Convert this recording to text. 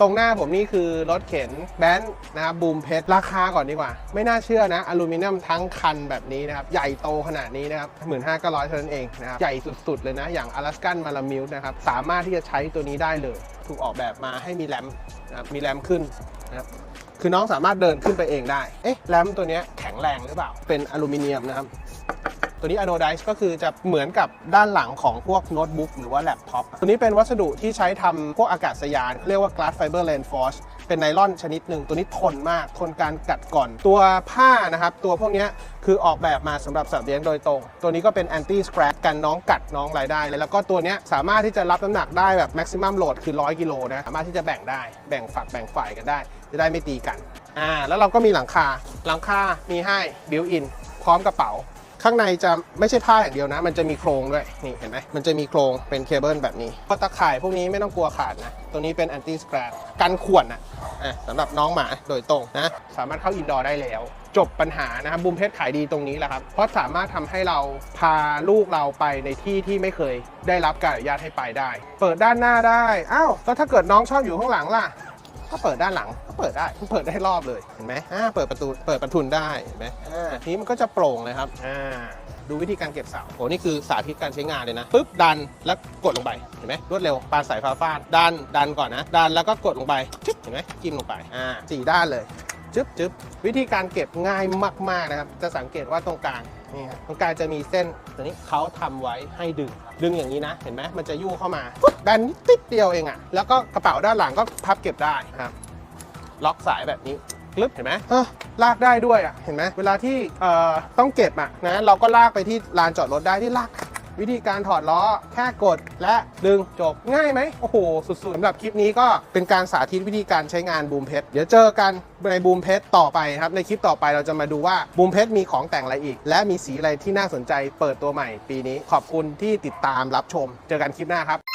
ตรงหน้าผมนี่คือรถเข็นแบนซ์นะครับบูมเพชรราคาก่อนดีกว่า ไม่น่าเชื่อนะ อลูมิเนียมทั้งคันแบบนี้นะครับ ใหญ่โตขนาดนี้นะครับหมื่นห้าก็ร้อยเท่านั้นเองนะครับ ใหญ่สุดๆเลยนะ อย่างอลาสกันมาลามิวนะครับ สามารถที่จะใช้ตัวนี้ได้เลย ถูกออกแบบมาให้มีแรมนะครับมีแรมขึ้นนะครับคือน้องสามารถเดินขึ้นไปเองได้ เอ๊ะแรมตัวนี้แข็งแรงหรือเปล่า เป็นอลูมิเนียมนะครับ ตัวนี้ anodize ก็คือจะเหมือนกับด้านหลังของพวกโน้ตบุ๊กหรือว่าแล็ปท็อปตัวนี้เป็นวัสดุที่ใช้ทำพวกอากาศยาน เรียกว่า glass fiber reinforced เป็นไนลอนชนิดหนึ่งตัวนี้ทนมาก ทนการกัดก่อนตัวผ้านะครับ ตัวพวกนี้คือออกแบบมาสำหรับสัตว์เลี้ยงโดยตรง ตัวนี้ก็เป็น anti scratch กันน้องกัดน้องอะไรได้เลยแล้วก็ตัวนี้สามารถที่จะรับน้ำหนักได้แบบ maximum load คือ 100 กิโลนะสามารถที่จะแบ่งได้แบ่งฝักแบ่งฝ่ายกันได้ จะได้ไม่ตีกันอ่าแล้วเราก็มีหลังคาหลังคามีให้ built in พร้อมกระเป๋า ข้างในจะไม่ใช่ผ้าอย่างเดียวนะ มันจะมีโครงด้วย นี่เห็นไหมมันจะมีโครงเป็นเคเบิลแบบนี้เพราะตะข่ายพวกนี้ไม่ต้องกลัวขาดนะ ตัวนี้เป็นแอนตี้สแครปกันข่วนอะอะสำหรับน้องหมาโดยตรงนะ สามารถเข้าอินดอร์ได้แล้ว จบปัญหานะครับบูมเพชรขายดีตรงนี้แหละครับ เพราะสามารถทำให้เราพาลูกเราไปในที่ที่ไม่เคยได้รับการอนุญาตให้ไปได้ เปิดด้านหน้าได้ อ้าว แล้วถ้าเกิดน้องชอบอยู่ข้างหลังล่ะ ก็เปิดด้านหลังก็เปิดได้เปิดได้รอบเลยเห็นไหมอ่าเปิดประตูเปิดประทุนได้เห็นไหมอ่าทีนี้มันก็จะโปร่งเลยครับอ่าดูวิธีการเก็บเสาโอ้นี่คือสาธิตการใช้งานเลยนะปึ๊บดันแล้วกดลงไปเห็นไหมรวดเร็วปานสายฟ้าฟาดดันดันก่อนนะ ดันแล้วก็กดลงไปจึ๊บเห็นไหมจิ้มลงไปอ่าสี่ด้านเลย จึ๊บจึ๊บวิธีการเก็บง่ายมาก ๆ นะครับ จะสังเกตว่าตรงกลางนี่ครับตรงกลางจะมีเส้นตัวนี้เขาทำไว้ให้ดึงครับดึงอย่างนี้นะ เห็นไหมมันจะยู่เข้ามาปุ๊บแบนนิดติดเดียวเองอะ่ะ แล้วก็กระเป๋าด้านหลังก็พับเก็บได้นะครับ ล็อกสายแบบนี้กลึบเห็นไหมเออลากได้ด้วยอะ เห็นไหมเวลาที่เอ่อต้องเก็บอะนะ เราก็ลากไปที่ลานจอดรถได้ที่ลาก วิธีการถอดล้อแค่กดและดึงจบง่ายไหมโอ้โห สุดๆสำหรับคลิปนี้ก็เป็นการสาธิตวิธีการใช้งานบูมเพชรเดี๋ยวเจอกันในบูมเพชรต่อไปครับ ในคลิปต่อไปเราจะมาดูว่าบูมเพชรมีของแต่งอะไรอีก และมีสีอะไรที่น่าสนใจเปิดตัวใหม่ปีนี้ ขอบคุณที่ติดตามรับชม เจอกันคลิปหน้าครับ